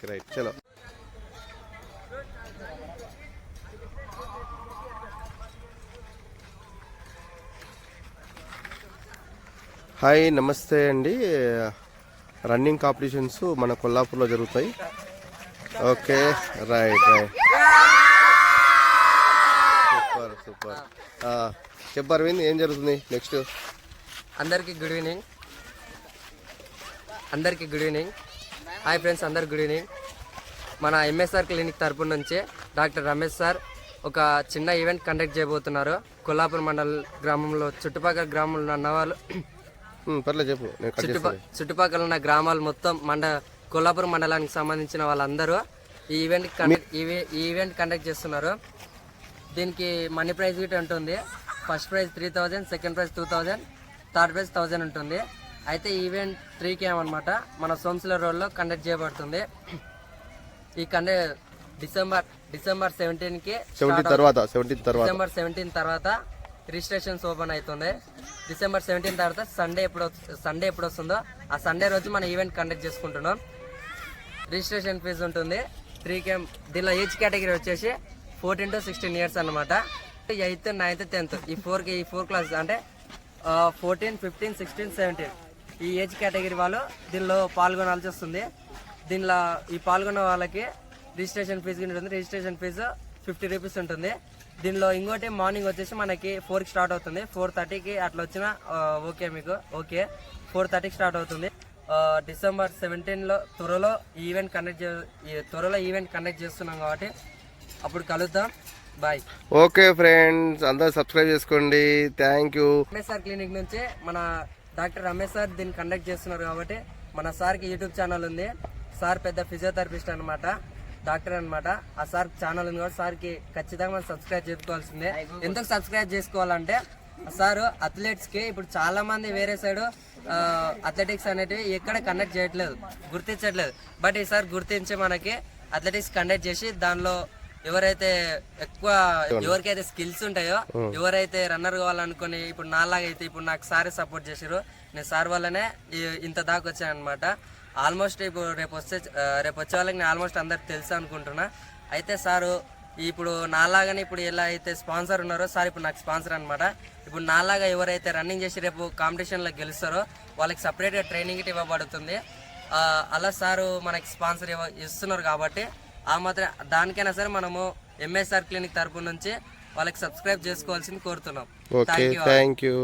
Okay right చలో. Hi నమస్తే అండి. రన్నింగ్ కాంపిటీషన్స్ మన కొల్లాపూర్లో జరుగుతాయి. Okay right right. Super super. చెప్పు అరవింద్ ఏం జరుగుతుంది నెక్స్ట్? అందరికీ గుడ్ ఈవినింగ్. అందరికీ గుడ్ ఈవినింగ్. హాయ్ ఫ్రెండ్స్ అందరు గుడ్ ఈవినింగ్. మన ఎంఎస్ఆర్ క్లినిక్ తరపు నుంచి డాక్టర్ రమేష్ సార్ ఒక చిన్న ఈవెంట్ కండక్ట్ చేయబోతున్నారు. కొల్లాపూర్ మండల్ గ్రామంలో చుట్టుపక్కల గ్రామంలో ఉన్న వాళ్ళు పర్లేదు చెప్పు చుట్టుప చుట్టుపక్కల ఉన్న గ్రామాలు మొత్తం మండ కొల్లాపూర్ మండలానికి సంబంధించిన వాళ్ళందరూ ఈ ఈవెంట్ కండక్ట్ ఈ ఈవెంట్ కండక్ట్ చేస్తున్నారు. దీనికి మనీ ప్రైజ్ గిట్ ఉంటుంది. First prize three thousand second prize two thousand third prize thousand ఉంటుంది. అయితే ఈవెంట్ త్రీకి ఏమన్నమాట? మన సోమశిల రోడ్లో కండక్ట్ చేయబడుతుంది. ఈ కండక్ట్ డిసెంబర్ డిసెంబర్ సెవెంటీన్కి సెవెంటీన్ తర్వాత సెవెంటీన్ తర్వాత. డిసెంబర్ సెవెంటీన్ తర్వాత రిజిస్ట్రేషన్స్ ఓపెన్ అవుతుంది. డిసెంబర్ సెవెంటీన్ తర్వాత సండే ఎప్పుడు సండే ఎప్పుడు వస్తుందో ఆ సండే రోజు మన ఈవెంట్ కండక్ట్ చేసుకుంటున్నాం. రిజిస్ట్రేషన్ ఫీజు ఉంటుంది. త్రీ కేమ్ దీనిలో ఏజ్ కేటగిరీ వచ్చేసి ఫోర్టీన్ టు సిక్స్టీన్ ఇయర్స్ అనమాట ఎయిత్ నైన్త్ టెన్త్ ఈ ఫోర్ ఈ ఫోర్ క్లాస్ అంటే ఫోర్టీన్ ఫిఫ్టీన్ సిక్స్టీన్ సెవెంటీన్ ఈ ఏజ్ కేటగిరీ వాళ్ళు దీనిలో పాల్గొనాల్సి వస్తుంది. దీనిలో ఈ పాల్గొన్న వాళ్ళకి రిజిస్ట్రేషన్ ఫీజు ఉంటుంది. రిజిస్ట్రేషన్ ఫీజు ఫిఫ్టీ రూపీస్ ఉంటుంది. దీనిలో ఇంకోటి మార్నింగ్ వచ్చేసి మనకి ఫోర్కి స్టార్ట్ అవుతుంది. ఫోర్ థర్టీకి అట్లా వచ్చిన ఓకే మీకు. ఓకే. ఫోర్ థర్టీకి స్టార్ట్ అవుతుంది. డిసెంబర్ సెవెంటీన్లో త్వరలో ఈవెంట్ కండక్ట్ త్వరలో ఈవెంట్ కండక్ట్ చేస్తున్నాం కాబట్టి అప్పుడు కలుద్దాం. బాయ్. ఓకే ఫ్రెండ్స్ అందరూ సబ్స్క్రైబ్ చేసుకోండి. Thank you. ఎంఎస్ఆర్ క్లినిక్ నుంచి మన డాక్టర్ రమేష్ సార్ దీన్ని కండక్ట్ చేస్తున్నారు కాబట్టి మన సార్కి యూట్యూబ్ ఛానల్ ఉంది. సార్ పెద్ద ఫిజియోథెరపిస్ట్ అనమాట డాక్టర్ అన్నమాట. ఆ సార్ ఛానల్ ఉంది కాబట్టి సార్కి ఖచ్చితంగా మనం సబ్స్క్రైబ్ చేసుకోవాల్సిందే. ఎందుకు సబ్స్క్రైబ్ చేసుకోవాలంటే సార్ అథ్లెట్స్కి ఇప్పుడు చాలా మంది వేరే సైడ్ అథ్లెటిక్స్ అనేటివి ఎక్కడ కండక్ట్ చేయట్లేదు గుర్తించట్లేదు. బట్ ఈసారి గుర్తించి మనకి అథ్లెటిక్స్ కండక్ట్ చేసి దానిలో ఎవరైతే ఎక్కువ ఎవరికైతే స్కిల్స్ ఉంటాయో ఎవరైతే రన్నర్ కావాలనుకుని ఇప్పుడు నాలాగా అయితే ఇప్పుడు నాకు సారే సపోర్ట్ చేసారు నేను సార్ వల్లనే ఇంత దాకా వచ్చాను అనమాట ఆల్మోస్ట్ ఇప్పుడు రేపు వస్తే రేపు వచ్చే వాళ్ళకి నేను ఆల్మోస్ట్ అందరికి తెలుసు అనుకుంటున్నా. అయితే సారు ఇప్పుడు నాలాగానే ఇప్పుడు ఎలా అయితే స్పాన్సర్ ఉన్నారో సార్ ఇప్పుడు నాకు స్పాన్సర్ అనమాట ఇప్పుడు నాలాగా ఎవరైతే రన్నింగ్ చేసి రేపు కాంపిటీషన్లో గెలుస్తారో వాళ్ళకి సపరేట్గా ట్రైనింగ్ ఇవ్వబడుతుంది. అలా సారు మనకి స్పాన్సర్ ఇవ్వ ఇస్తున్నారు కాబట్టి ఆ మాత్రం దానికైనా సరే మనము ఎంఎస్ఆర్ క్లినిక్ తరపు నుంచి వాళ్ళకి సబ్స్క్రైబ్ చేసుకోవాల్సింది కోరుతున్నాం. Okay thank you thank you